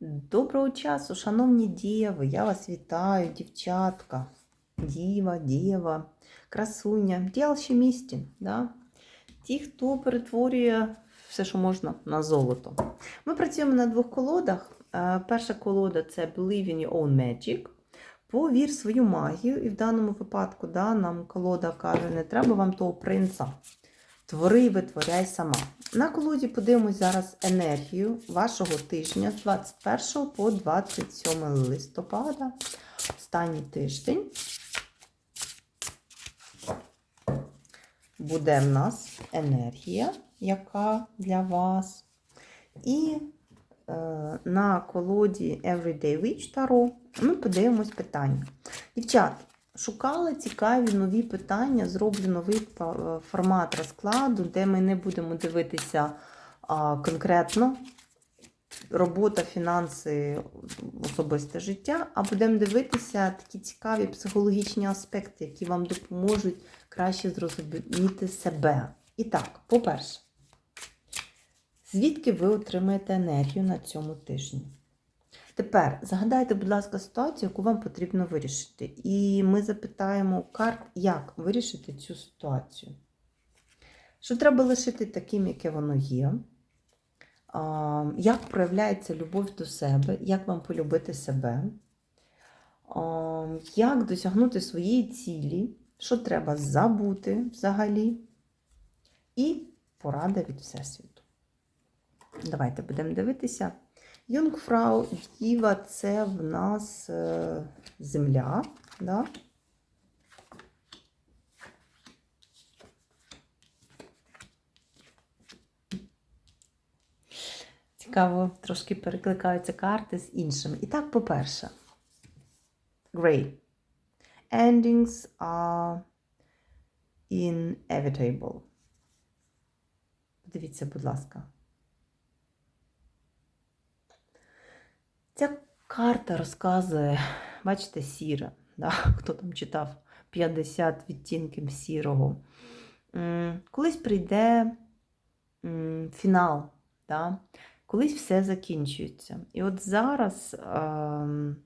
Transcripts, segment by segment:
Доброго часу, шановні діви, я вас вітаю, дівчатка, діва, дєва, красуня, ті алхімісти, да? ті, хто перетворює все, що можна, на золото. Ми працюємо на двох колодах. Е, Перша колода це Believe in your own magic. Повір свою магію, і в даному випадку да, нам колода каже, не треба вам того принца. Твори і витворяй сама. На колоді подивимось зараз енергію вашого тижня з 21 по 27 листопада. Останній тиждень. Буде в нас енергія, яка для вас. І е, на колоді Everyday Witch Tarot ми подивимось питання. Дівчат, шукали цікаві нові питання, зроблю новий формат розкладу, де ми не будемо дивитися а, конкретно робота, фінанси, особисте життя, а будемо дивитися такі цікаві психологічні аспекти, які вам допоможуть краще зрозуміти себе. І так, по-перше, звідки ви отримаєте енергію на цьому тижні? Тепер загадайте, будь ласка, ситуацію, яку вам потрібно вирішити. І ми запитаємо карт, як вирішити цю ситуацію. Що треба лишити таким, яке воно є? Як проявляється любов до себе, як вам полюбити себе? Як досягнути своєї цілі? Що треба забути взагалі? І порада від Всесвіту. Давайте будемо дивитися. Юнгфрау Діва це в нас е, земля. Да? Цікаво, трошки перекликаються карти з іншими. І так, по-перше, Grey. Endings are inevitable. Дивіться, будь ласка. Ця карта розказує, бачите, сіра, да? хто там читав 50 відтінків сірого. Колись прийде фінал, да? колись все закінчується. І от зараз ем,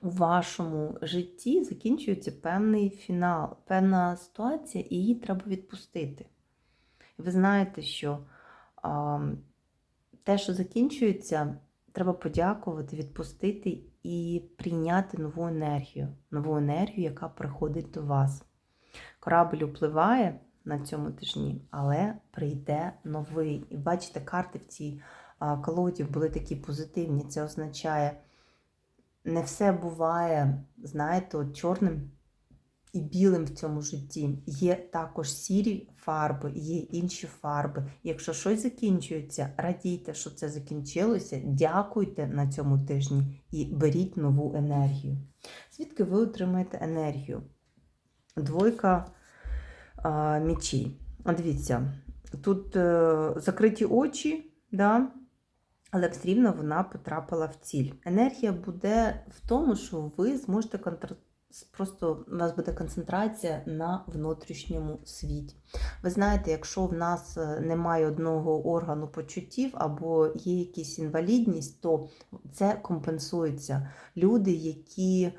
у вашому житті закінчується певний фінал, певна ситуація, і її треба відпустити. Ви знаєте, що ем, те, що закінчується, треба подякувати, відпустити і прийняти нову енергію, нову енергію, яка приходить до вас. Корабль впливає на цьому тижні, але прийде новий. І бачите, карти в цій колоді були такі позитивні. Це означає, не все буває, знаєте, от чорним і білим в цьому житті. Є також сірі фарби, є інші фарби. Якщо щось закінчується, радійте, що це закінчилося, дякуйте на цьому тижні і беріть нову енергію. Звідки ви отримаєте енергію? Двойка а, мічей. А Дивіться, тут е, закриті очі, да? але все рівно вона потрапила в ціль. Енергія буде в тому, що ви зможете контр... Просто у вас буде концентрація на внутрішньому світі. Ви знаєте, якщо в нас е, немає одного органу почуттів або є якась інвалідність, то це компенсується. Люди, які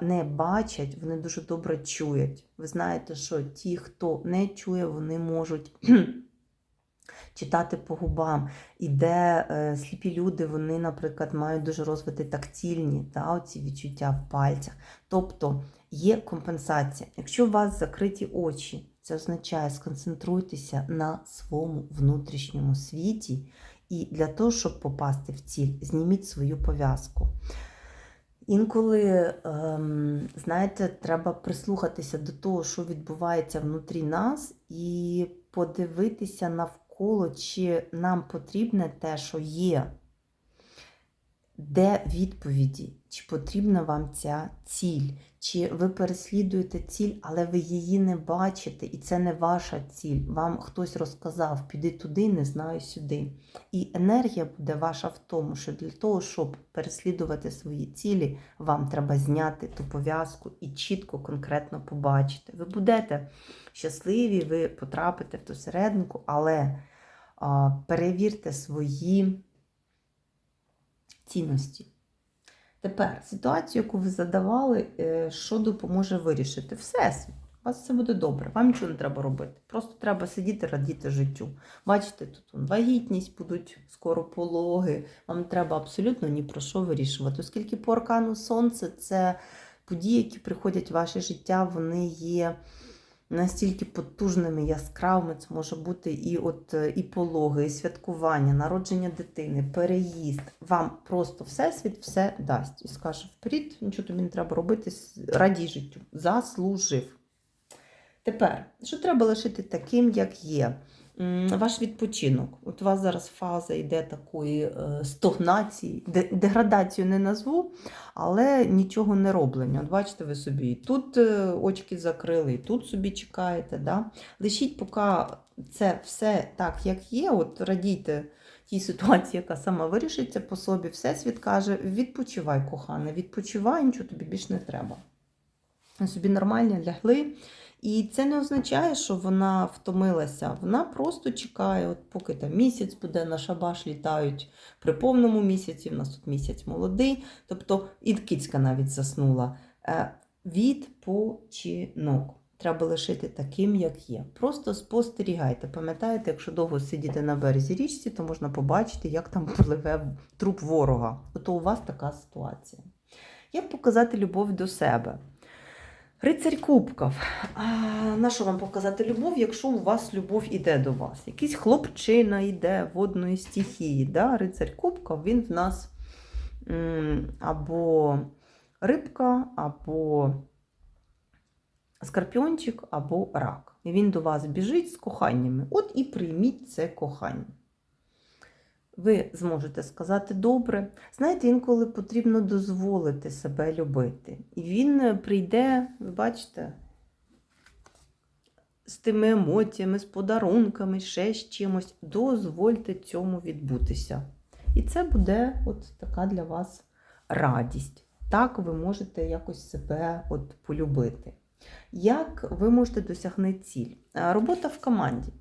не бачать, вони дуже добре чують. Ви знаєте, що ті, хто не чує, вони можуть читати по губам. І де е, сліпі люди, вони, наприклад, мають дуже розвити тактильні та, оці відчуття в пальцях. Тобто є компенсація. Якщо у вас закриті очі, це означає сконцентруйтеся на своєму внутрішньому світі. І для того, щоб попасти в ціль, зніміть свою пов'язку. Інколи, ем, знаєте, треба прислухатися до того, що відбувається внутрі нас, і подивитися навколо, чи нам потрібне те, що є. Де відповіді? Чи потрібна вам ця ціль? Чи ви переслідуєте ціль, але ви її не бачите, і це не ваша ціль. Вам хтось розказав, піди туди, не знаю сюди. І енергія буде ваша в тому, що для того, щоб переслідувати свої цілі, вам треба зняти ту пов'язку і чітко, конкретно побачити. Ви будете щасливі, ви потрапите в ту серединку, але перевірте свої цінності. Тепер ситуацію, яку ви задавали, е, що допоможе вирішити? Всесвіт. У вас все буде добре, вам нічого не треба робити. Просто треба сидіти, радіти життю. Бачите, тут вагітність, будуть скоро пологи. Вам треба абсолютно ні про що вирішувати. Оскільки по аркану сонце це події, які приходять в ваше життя, вони є настільки потужними, яскравими. Це може бути і от е, і пологи, і святкування, народження дитини, переїзд. Вам просто всесвіт все дасть і скаже вперед, нічого тобі не треба робити, радій життю. Заслужив. Тепер, що треба лишити таким, як є? Ваш відпочинок. От у вас зараз фаза йде такої е, стогнації, деградацію не назву, але нічого не роблення. От бачите, ви собі і тут е, очки закрили, і тут собі чекаєте. Да? Лишіть, поки це все так, як є. От радійте тій ситуації, яка сама вирішиться по собі. Всесвіт каже: відпочивай, кохана, відпочивай, нічого тобі більше не треба. Собі нормально лягли. І це не означає, що вона втомилася. Вона просто чекає, от поки там місяць буде, на шабаш літають при повному місяці. У нас тут місяць молодий, тобто і кицька навіть заснула. Е, Відпочинок. Треба лишити таким, як є. Просто спостерігайте. Пам'ятаєте, якщо довго сидіти на березі річці, то можна побачити, як там пливе труп ворога. Ото у вас така ситуація. Як показати любов до себе? Рицарь Кубков. А, на що вам показати любов, якщо у вас любов іде до вас? Якийсь хлопчина йде водної стихії. Да? Рицарь Кубков, він в нас або рибка, або скорпіончик, або рак. І він до вас біжить з коханнями. От і прийміть це кохання. Ви зможете сказати добре. Знаєте, інколи потрібно дозволити себе любити. І він е, прийде, ви бачите, з тими емоціями, з подарунками, ще з чимось. Дозвольте цьому відбутися. І це буде от така для вас радість. Так ви можете якось себе от полюбити. Як ви можете досягнути ціль? Е, Робота в команді.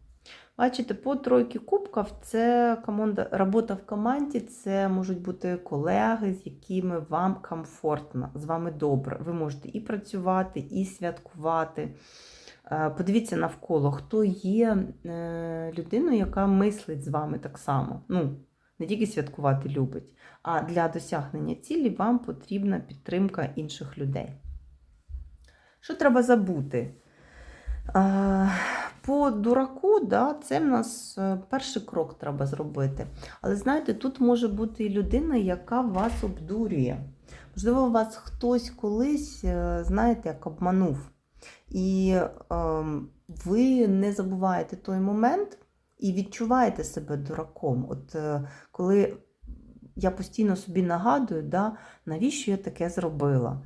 Бачите, по тройки кубків це команда, робота в команді, це можуть бути колеги, з якими вам комфортно, з вами добре. Ви можете і працювати, і святкувати. Е, Подивіться навколо, хто є е, людиною, яка мислить з вами так само. Ну, не тільки святкувати любить, а для досягнення цілі вам потрібна підтримка інших людей. Що треба забути? Е, По дураку, да, це в нас е, перший крок треба зробити. Але знаєте, тут може бути і людина, яка вас обдурює. Можливо, вас хтось колись, е, знаєте, як обманув. І ем, ви не забуваєте той момент і відчуваєте себе дураком. От е, коли я постійно собі нагадую, да, навіщо я таке зробила?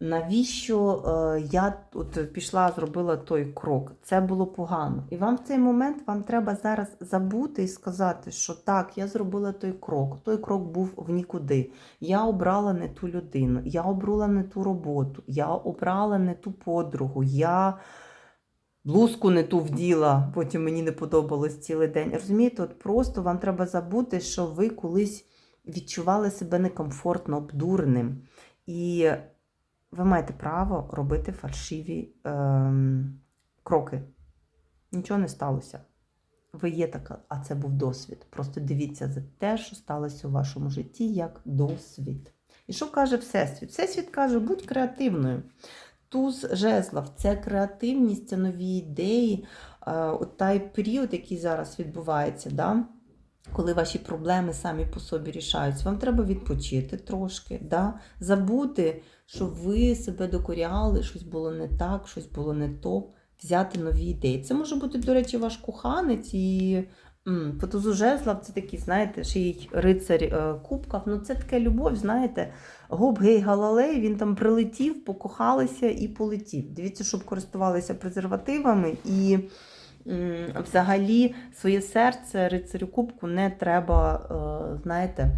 Навіщо е, я от пішла, зробила той крок? Це було погано. І вам в цей момент вам треба зараз забути і сказати, що так, я зробила той крок. Той крок був в нікуди. Я обрала не ту людину, я обрала не ту роботу, я обрала не ту подругу, я блузку не ту вділа, потім мені не подобалось цілий день. Розумієте, от просто вам треба забути, що ви колись відчували себе некомфортно, обдуреним. І ви маєте право робити фальшиві ем, кроки. Нічого не сталося. Ви є така, а це був досвід. Просто дивіться за те, що сталося у вашому житті, як досвід. І що каже Всесвіт? Всесвіт каже, будь креативною. Туз жезлов це креативність, це нові ідеї. Е, От той період, який зараз відбувається, да? Коли ваші проблеми самі по собі рішаються, вам треба відпочити трошки, да? забути, що ви себе докоряли, щось було не так, щось було не то, взяти нові ідеї. Це може бути, до речі, ваш коханець і м, по це такий, знаєте, ще й рицарь е, кубків. Ну, це така любов, знаєте, гоп гей галалей, він там прилетів, покохалися і полетів. Дивіться, щоб користувалися презервативами і. Взагалі, своє серце рицарю кубку не треба, е, знаєте,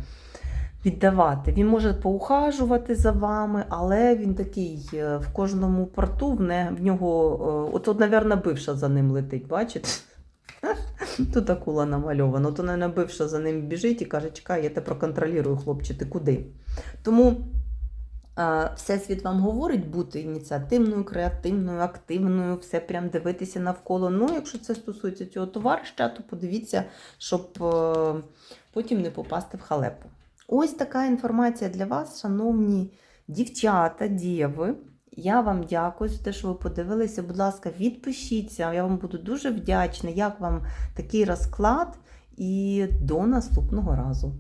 віддавати. Він може поухажувати за вами, але він такий е, в кожному порту в, нього, е, от, от, напевно, бивша за ним летить, бачите? Тут акула намальована. То не набивши за ним біжить і каже, чекай, я тебе проконтролюю, хлопче, ти куди? Тому Всесвіт вам говорить бути ініціативною, креативною, активною, все прям дивитися навколо. Ну, якщо це стосується цього товариша, то подивіться, щоб е, потім не попасти в халепу. Ось така інформація для вас, шановні дівчата, діви. Я вам дякую за те, що ви подивилися. Будь ласка, відпишіться. Я вам буду дуже вдячна, як вам такий розклад. І до наступного разу.